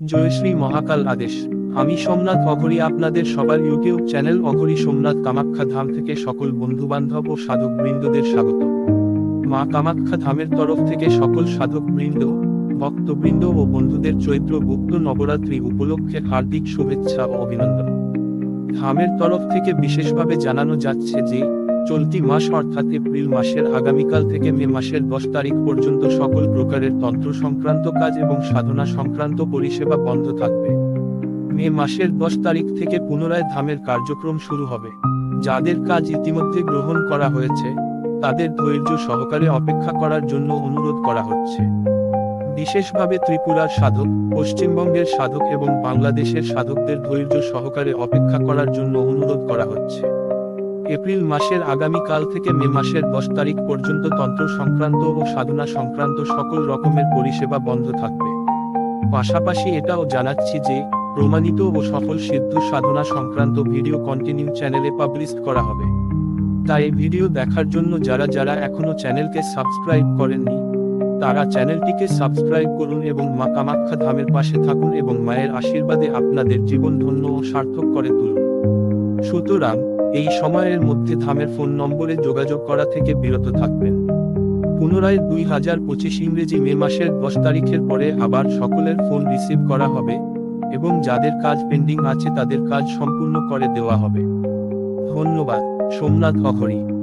জয়শ্রী মহাকাল আদেশ। আমি সোমনাথ অঘরি আপনাদের সবার ইউটিউব চ্যানেল অঘরি সোমনাথ কামাখ্যা ধাম থেকে সকল বন্ধুবান্ধব ও সাধক বৃন্দদের স্বাগত। মা কামাখ্যা ধামের তরফ থেকে সকল সাধক বৃন্দ ভক্তবৃন্দ ও বন্ধুদের চৈত্র গুপ্ত নবরাত্রি উপলক্ষে হার্দিক শুভেচ্ছা ও অভিনন্দন। ধামের তরফ থেকে বিশেষভাবে জানানো যাচ্ছে যে চলতি মাস অর্থাৎ এপ্রিল মাসের আগামীকাল থেকে মে মাসের দশ তারিখ পর্যন্ত সকল প্রকারের তন্ত্র সংক্রান্ত কাজ এবং সাধনা সংক্রান্ত পরিষেবা বন্ধ থাকবে। মে মাসের দশ তারিখ থেকে পুনরায় ধামের কার্যক্রম শুরু হবে। যাদের কাজ ইতিমধ্যে গ্রহণ করা হয়েছে, তাদের ধৈর্য সহকারে অপেক্ষা করার জন্য অনুরোধ করা হচ্ছে। বিশেষভাবে ত্রিপুরার সাধক, পশ্চিমবঙ্গের সাধক এবং বাংলাদেশের সাধকদের ধৈর্য সহকারে অপেক্ষা করার জন্য অনুরোধ করা হচ্ছে। এপ্রিল মাসের আগামীকাল থেকে মে মাসের দশ তারিখ পর্যন্ত তন্ত্র সংক্রান্ত ও সাধনা সংক্রান্ত সকল রকমের পরিষেবা বন্ধ থাকবে। পাশাপাশি এটাও জানাচ্ছি যে, প্রমাণিত ও সফল সিদ্ধ সাধনা সংক্রান্ত ভিডিও কন্টিনিউ চ্যানেলে পাবলিশ করা হবে। তাই ভিডিও দেখার জন্য যারা যারা এখনও চ্যানেলকে সাবস্ক্রাইব করেননি, তারা চ্যানেলটিকে সাবস্ক্রাইব করুন এবং মা কামাখ্যা ধামের পাশে থাকুন এবং মায়ের আশীর্বাদে আপনাদের জীবন ধন্য ও সার্থক করে তুলুন। সুতরাং এই সময়ের মধ্যে থামের ফোন নম্বরে যোগাযোগ করা থেকে বিরত থাকবেন। পুনরায় দুই হাজার পঁচিশ ইংরেজি মে মাসের দশ তারিখের পরে আবার সকলের ফোন রিসিভ করা হবে এবং যাদের কাজ পেন্ডিং আছে তাদের কাজ সম্পূর্ণ করে দেওয়া হবে। ধন্যবাদ, সোমনাথ অখরি